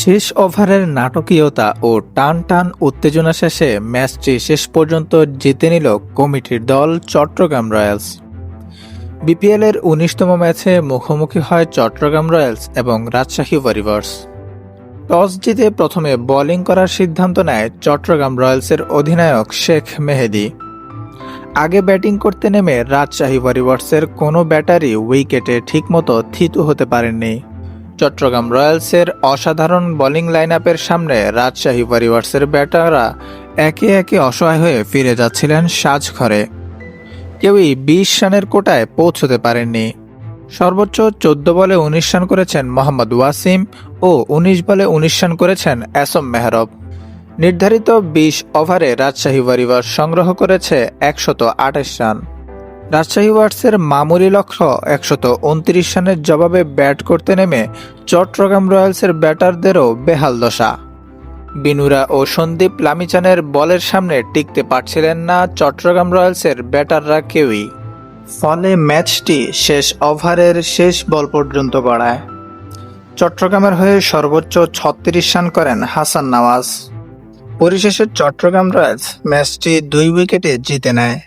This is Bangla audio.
শেষ ওভারের নাটকীয়তা ও টান টান উত্তেজনা শেষে ম্যাচটি শেষ পর্যন্ত জিতে নিল কমিটির দল চট্টগ্রাম রয়্যালস। বিপিএলের উনিশতম ম্যাচে মুখোমুখি হয় চট্টগ্রাম রয়্যালস এবং রাজশাহী ওয়ারিভার্স টস জিতে প্রথমে বোলিং করার সিদ্ধান্ত নেয় চট্টগ্রাম রয়্যালসের অধিনায়ক শেখ মেহেদি। আগে ব্যাটিং করতে নেমে রাজশাহী ওয়ারিভার্সের কোনো ব্যাটারই উইকেটে ঠিকমতো থিতু হতে পারেননি। চট্টগ্রাম রয়্যালসের অসাধারণ বোলিং লাইন সামনে রাজশাহী ওয়ারিভার্সের ব্যাটাররা একে একে অসহায় হয়ে ফিরে যাচ্ছিলেন সাজঘরে। কেউই বিশ রানের কোটায় পৌঁছতে পারেননি। সর্বোচ্চ চোদ্দ বলে উনিশ রান করেছেন মোহাম্মদ ওয়াসিম ও উনিশ বলে উনিশ রান করেছেন অ্যাসম মেহরব। নির্ধারিত বিশ ওভারে রাজশাহী ওয়ারিভার্স সংগ্রহ করেছে একশত আঠাশ রান। রাজশাহী ওয়ার্সের মামুলি লক্ষ্য একশত উনত্রিশ রানের জবাবে ব্যাট করতে নেমে চট্টগ্রাম রয়্যালসের ব্যাটারদেরও বেহাল দশা। বিনুরা ও সন্দীপ লামিচানের বলের সামনে টিকতে পারছিলেন না চট্টগ্রাম রয়্যালসের ব্যাটাররা কেউই। ফলে ম্যাচটি শেষ ওভারের শেষ বল পর্যন্ত গড়ায় চট্টগ্রামের হয়ে সর্বোচ্চ ছত্রিশ রান করেন হাসান নওয়াজ। পরিশেষে চট্টগ্রাম রয়্যালস ম্যাচটি দুই উইকেটে জিতে নেয়।